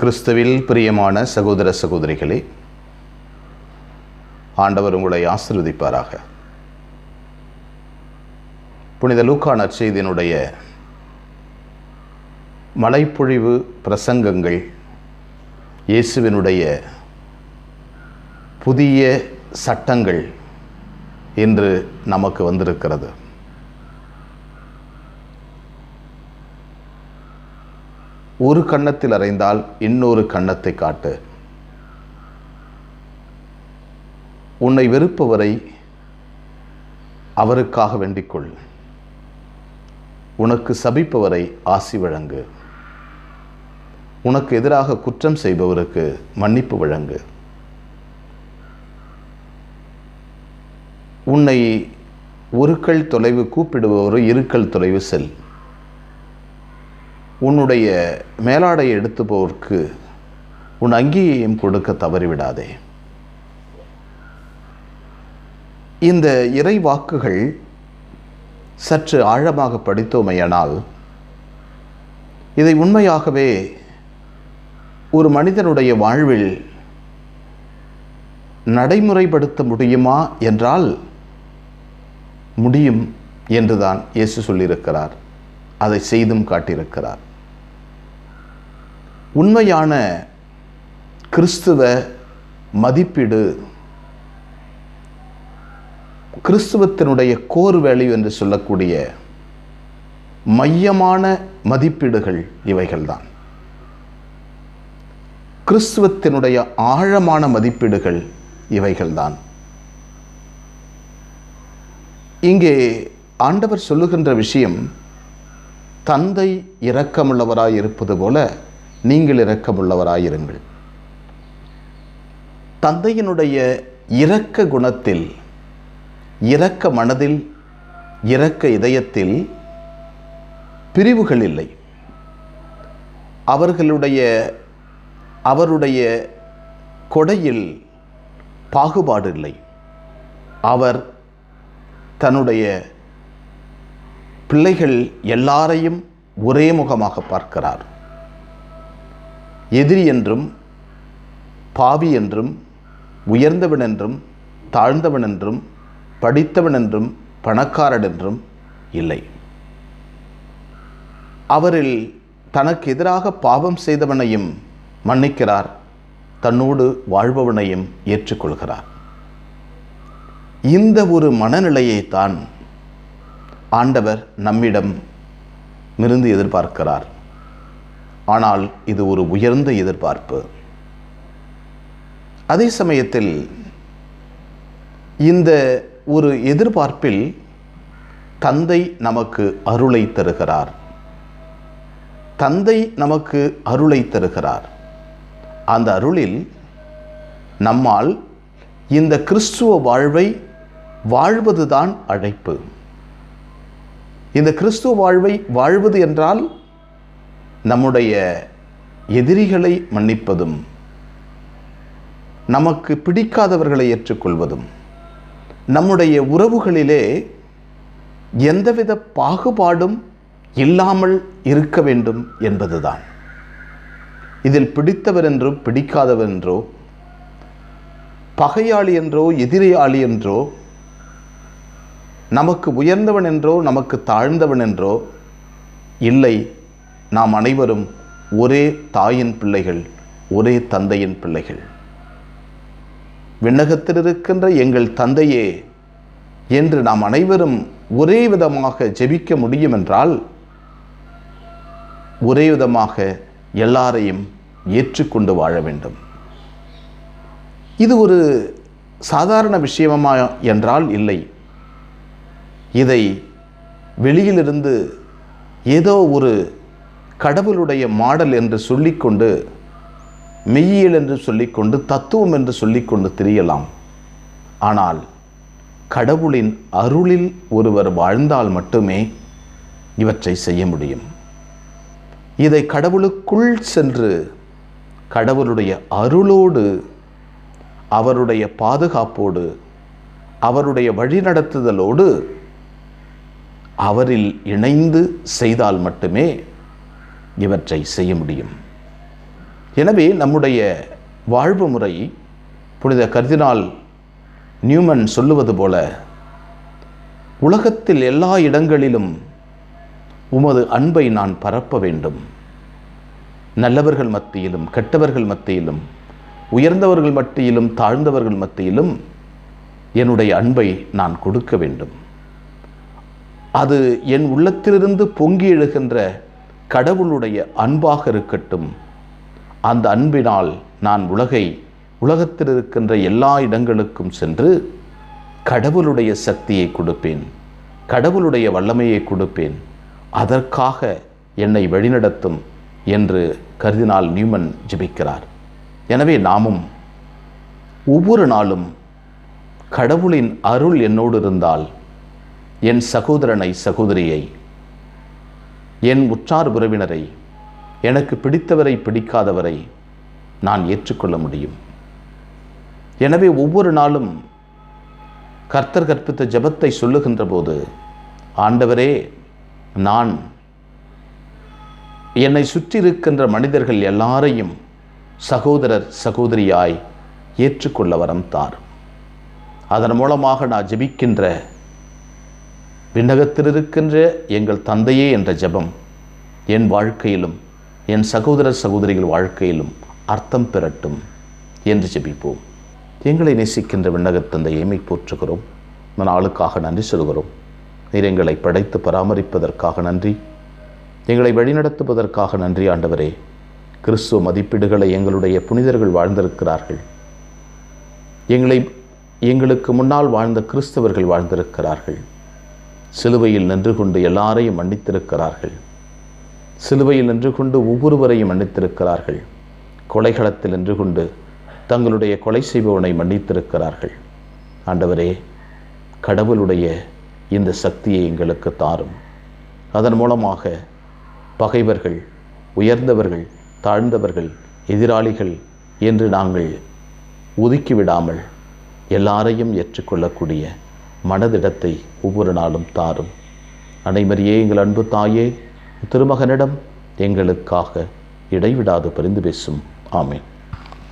கிறிஸ்துவில் பிரியமான சகோதர சகோதரிகளே ஆண்டவர் உங்களை ஆசிர்வதிப்பாராக. புனித லூக்கா நற்செய்தியினுடைய மலைப்பொழிவு பிரசங்கங்கள் இயேசுவினுடைய புதிய சட்டங்கள் என்று நமக்கு வந்திருக்கிறது. ஒரு கன்னத்தில் அறைந்தால் இன்னொரு கன்னத்தை காட்டு. உன்னை வெறுப்பவரை அவருக்காக வேண்டிக்கொள். உனக்கு சபிப்பவரை ஆசி வழங்கு. உனக்கு எதிராக குற்றம் செய்பவருக்கு மன்னிப்பு வழங்கு. உன்னை ஒரு கல் தொலைவு கூப்பிடுபவர் இருக்கல் தொலைவு செல். உன்னுடைய மேலாடையை எடுத்துப்போருக்கு உன் அங்கீயையும் கொடுக்க தவறிவிடாதே. இந்த இறை வாக்குகள் சற்று ஆழமாக படித்தோமையானால் இதை உண்மையாகவே ஒரு மனிதனுடைய வாழ்வில் நடைமுறைப்படுத்த முடியுமா என்றால் முடியும் என்றுதான் இயேசு சொல்லியிருக்கிறார். அதை செய்தும் காட்டியிருக்கிறார். உண்மையான கிறிஸ்துவ மதிப்பீடு கிறிஸ்துவத்தினுடைய கோர் வேல்யூ என்று சொல்லக்கூடிய மையமான மதிப்பீடுகள் இவைகள்தான். கிறிஸ்துவத்தினுடைய ஆழமான மதிப்பீடுகள் இவைகள்தான். இங்கே ஆண்டவர் சொல்லுகின்ற விஷயம் தந்தை இரக்கமுள்ளவராய் இருப்பது போல நீங்கள் இரக்கமுள்ளவராயிருங்கள். தந்தையினுடைய இரக்க குணத்தில் இரக்க மனதில் இரக்க இதயத்தில் பிரிவுகள் இல்லை. அவர்களுடைய அவருடைய கொடையில் பாகுபாடு இல்லை. அவர் தன்னுடைய பிள்ளைகள் எல்லாரையும் ஒரே முகமாக பார்க்கிறார். எதிரி என்றும் பாவி என்றும் உயர்ந்தவன் என்றும் தாழ்ந்தவன் என்றும் படித்தவன் என்றும் பணக்காரன் என்றும் இல்லை. அவரில் தனக்கு எதிராக பாவம் செய்தவனையும் மன்னிக்கிறார் தன்னோடு வாழ்பவனையும் ஏற்றுக்கொள்கிறார். இந்த ஒரு மனநிலையை தான் ஆண்டவர் நம்மிடம் மிருந்து எதிர்பார்க்கிறார். ஆனால் இது ஒரு உயர்ந்த எதிர்பார்ப்பு. அதே சமயத்தில் இந்த ஒரு எதிர்பார்ப்பில் தந்தை நமக்கு அருளை தருகிறார். தந்தை நமக்கு அருளை தருகிறார். அந்த அருளில் நம்மால் இந்த கிறிஸ்துவ வாழ்வை வாழ்வதுதான் அழைப்பு. இந்த கிறிஸ்துவ வாழ்வை வாழ்வது என்றால் நம்முடைய எதிரிகளை மன்னிப்பதும் நமக்கு பிடிக்காதவர்களை ஏற்றுக்கொள்வதும் நம்முடைய உறவுகளிலே எந்தவித பாகுபாடும் இல்லாமல் இருக்க வேண்டும் என்பதுதான். இதில் பிடித்தவர் என்றோ பிடிக்காதவர் என்றோ பகையாளி என்றோ எதிரியாளி என்றோ நமக்கு உயர்ந்தவன் என்றோ நமக்கு தாழ்ந்தவன் என்றோ இல்லை நாம் அனைவரும் ஒரே தாயின் பிள்ளைகள் ஒரே தந்தையின் பிள்ளைகள். விண்ணகத்தில் இருக்கின்ற எங்கள் தந்தையே என்று நாம் அனைவரும் ஒரே விதமாக ஜெபிக்க முடியும் என்றால் ஒரே விதமாக எல்லாரையும் ஏற்றுக்கொண்டு வாழ வேண்டும். இது ஒரு சாதாரண விஷயமா என்றால் இல்லை. இதை வெளியிலிருந்து ஏதோ ஒரு கடவுளுடைய மாடல் என்று சொல்லிக்கொண்டு மெய்யியல் என்று சொல்லிக்கொண்டு தத்துவம் என்று சொல்லிக்கொண்டு தெரியலாம். ஆனால் கடவுளின் அருளில் ஒருவர் வாழ்ந்தால் மட்டுமே இவற்றை செய்ய முடியும். இதை கடவுளுக்குள் சென்று கடவுளுடைய அருளோடு அவருடைய பாதுகாப்போடு அவருடைய வழிநடத்துதலோடு அவரில் இணைந்து செய்தால் மட்டுமே இவற்றை செய்ய முடியும். எனவே நம்முடைய வாழ்வு முறை புனித கர்தினால் நியூமன் சொல்லுவது போல உலகத்தில் எல்லா இடங்களிலும் உமது அன்பை நான் பரப்ப வேண்டும். நல்லவர்கள் மத்தியிலும் கெட்டவர்கள் மத்தியிலும் உயர்ந்தவர்கள் மத்தியிலும் தாழ்ந்தவர்கள் மத்தியிலும் என்னுடைய அன்பை நான் கொடுக்க வேண்டும். அது என் உள்ளத்திலிருந்து பொங்கி எழுகின்ற கடவுளுடைய அன்பாக இருக்கட்டும். அந்த அன்பினால் நான் உலகை உலகத்தில் இருக்கின்ற எல்லா இடங்களுக்கும் சென்று கடவுளுடைய சக்தியை கொடுப்பேன். கடவுளுடைய வல்லமையை கொடுப்பேன். அதற்காக என்னை வழிநடத்தும் என்று கருதினால் நியூமன் ஜிபிக்கிறார். எனவே நாமும் ஒவ்வொரு நாளும் கடவுளின் அருள் என்னோடு இருந்தால் என் சகோதரனை சகோதரியை என் உற்றார் உறவினரை எனக்கு பிடித்தவரை பிடிக்காதவரை நான் ஏற்றுக்கொள்ள முடியும். எனவே ஒவ்வொரு நாளும் கர்த்தர் கற்பித்த ஜெபத்தை சொல்லுகின்ற போது ஆண்டவரே நான் என்னை சுற்றி இருக்கின்ற மனிதர்கள் எல்லாரையும் சகோதரர் சகோதரியாய் ஏற்றுக்கொள்ள வரம் தார். அதன் மூலமாக நான் ஜெபிக்கின்ற விண்ணகத்தில் இருக்கின்ற எங்கள் தந்தையே என்ற ஜெபம் என் வாழ்க்கையிலும் என் சகோதர சகோதரிகள் வாழ்க்கையிலும் அர்த்தம் பெறட்டும் என்று ஜெபிப்போம். எங்களை நேசிக்கின்ற விண்ணகத் தந்தையை போற்றுகிறோம். நாளுக்காக நன்றி சொல்கிறோம். நீர் எங்களை படைத்து பராமரிப்பதற்காக நன்றி. எங்களை வழிநடத்துவதற்காக நன்றி ஆண்டவரே. கிறிஸ்துவ மதிப்பீடுகளை எங்களுடைய புனிதர்கள் வாழ்ந்திருக்கிறார்கள். எங்களை எங்களுக்கு முன்னால் வாழ்ந்த கிறிஸ்தவர்கள் வாழ்ந்திருக்கிறார்கள். சிலுவையில் நின்று கொண்டு எல்லாரையும் மன்னித்திருக்கிறார்கள். சிலுவையில் நின்று கொண்டு ஒவ்வொருவரையும் மன்னித்திருக்கிறார்கள். கொலைகளத்தில் நின்று கொண்டு தங்களுடைய கொலை செய்பவனை மன்னித்திருக்கிறார்கள். ஆண்டவரே கடவுளுடைய இந்த சக்தியை எங்களுக்கு தாரும். அதன் மூலமாக பகைவர்கள் உயர்ந்தவர்கள் தாழ்ந்தவர்கள் எதிராளிகள் என்று நாங்கள் ஒதுக்கிவிடாமல் எல்லாரையும் ஏற்றுக்கொள்ளக்கூடிய மனதிடத்தை ஒவ்வொரு நாளும் தாரும். அனைமரியே எங்கள் அன்பு தாயே திருமகனிடம் எங்களுக்காக இடைவிடாது பரிந்து பேசும். ஆமேன்.